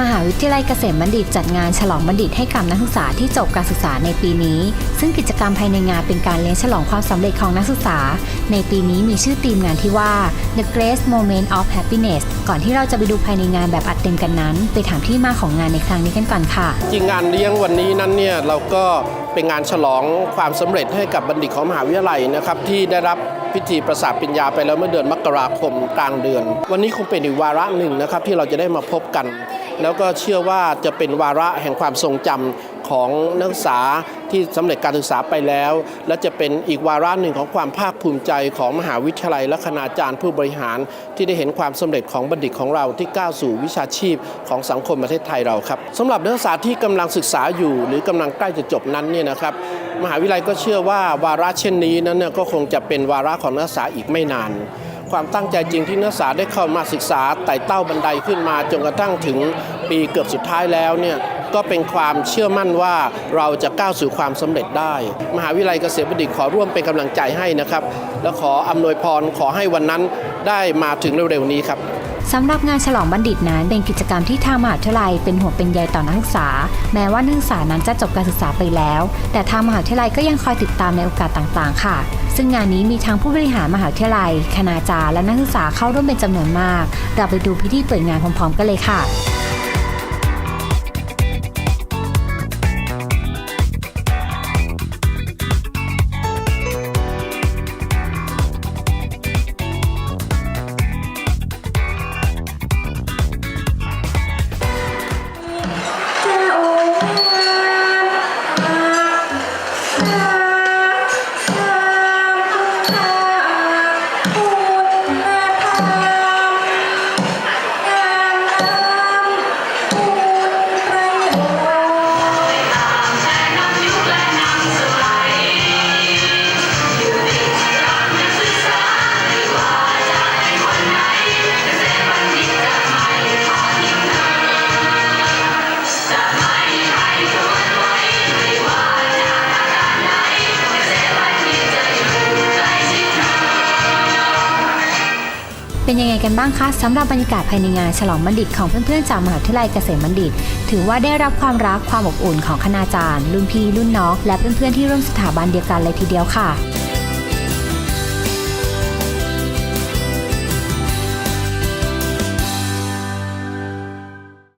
มหาวิทยาลัยเกษมบัณฑิตจัดงานฉลองบัณฑิตให้กับนักศึกษาที่จบการศึกษาในปีนี้ ซึ่งกิจกรรมภายในงานเป็นการเลี้ยงฉลองความสำเร็จของนักศึกษา ในปีนี้มีชื่อธีมงานที่ว่า The Great Moment of Happiness ก่อนที่เราจะไปดูภายในงานแบบอัดเต็มกันนั้น ไปถามที่มาของงานในครั้งนี้กันก่อนค่ะ จริงงานเลี้ยงวันนี้นั้นเนี่ยเราก็เป็นงานฉลองความสำเร็จให้กับบัณฑิตของมหาวิทยาลัยนะครับที่ได้รับพิธีประสาทปริญญาไปแล้วเมื่อเดือนมกราคมกลางเดือน วันนี้คงเป็นอีกวาระหนึ่งนะครับที่เราจะได้มาพบกัน แล้วก็เชื่อว่าจะเป็นวาระแห่งความทรงจำของนักศึกษาที่สำเร็จการศึกษาไปแล้ว และจะเป็นอีกวาระหนึ่งของความภาคภูมิใจของมหาวิทยาลัยและคณาจารย์ผู้บริหาร ที่ได้เห็นความสำเร็จของบัณฑิตของเราที่ก้าวสู่วิชาชีพของสังคมประเทศไทยเราครับสำหรับนักศึกษาที่กำลังศึกษาอยู่ หรือกำลังใกล้จะจบนั้นเนี่ยนะครับมหาวิทยาลัยก็เชื่อว่าวาระเช่นนี้นั้นก็คงจะเป็นวาระของนักศึกษาอีกไม่นาน ความตั้งใจจริงที่นักศึกษาได้เข้ามาศึกษาไต่เต้าบันไดขึ้นมาจนกระทั่งถึงปีเกือบสุดท้ายแล้วเนี่ยก็เป็นความเชื่อมั่นว่าเราจะก้าวสู่ความสำเร็จได้ มหาวิทยาลัยเกษตรบัณฑิตขอร่วมเป็นกำลังใจให้นะครับ และขออำนวยพรขอให้วันนั้นได้มาถึงเร็วๆนี้ครับ สำหรับงานฉลองบัณฑิตนั้นเป็นกิจกรรมที่ทางมหาวิทยาลัยเป็นห่วงเป็นใยต่อนักศึกษา แม้ว่านักศึกษานั้นจะจบการศึกษาไปแล้ว แต่ทางมหาวิทยาลัยก็ยังคอยติดตามในโอกาสต่างๆ ค่ะ ซึ่งงานนี้มีทั้งผู้บริหารมหาวิทยาลัย คณาจารย์และนักศึกษาเข้าร่วมเป็นจำนวนมาก เราไปดูพิธีเปิดงานพร้อมๆ กันเลยค่ะ เป็นยังไงกันบ้างคะสำหรับบรรยากาศภายในงานฉลองบัณฑิตของเพื่อนๆจากมหาวิทยาลัยเกษมบัณฑิต ถือว่าได้รับความรักความอบอุ่นของคณาจารย์ รุ่นพี่รุ่นน้องและเพื่อนๆที่ร่วมสถาบันเดียวกันเลยทีเดียวค่ะ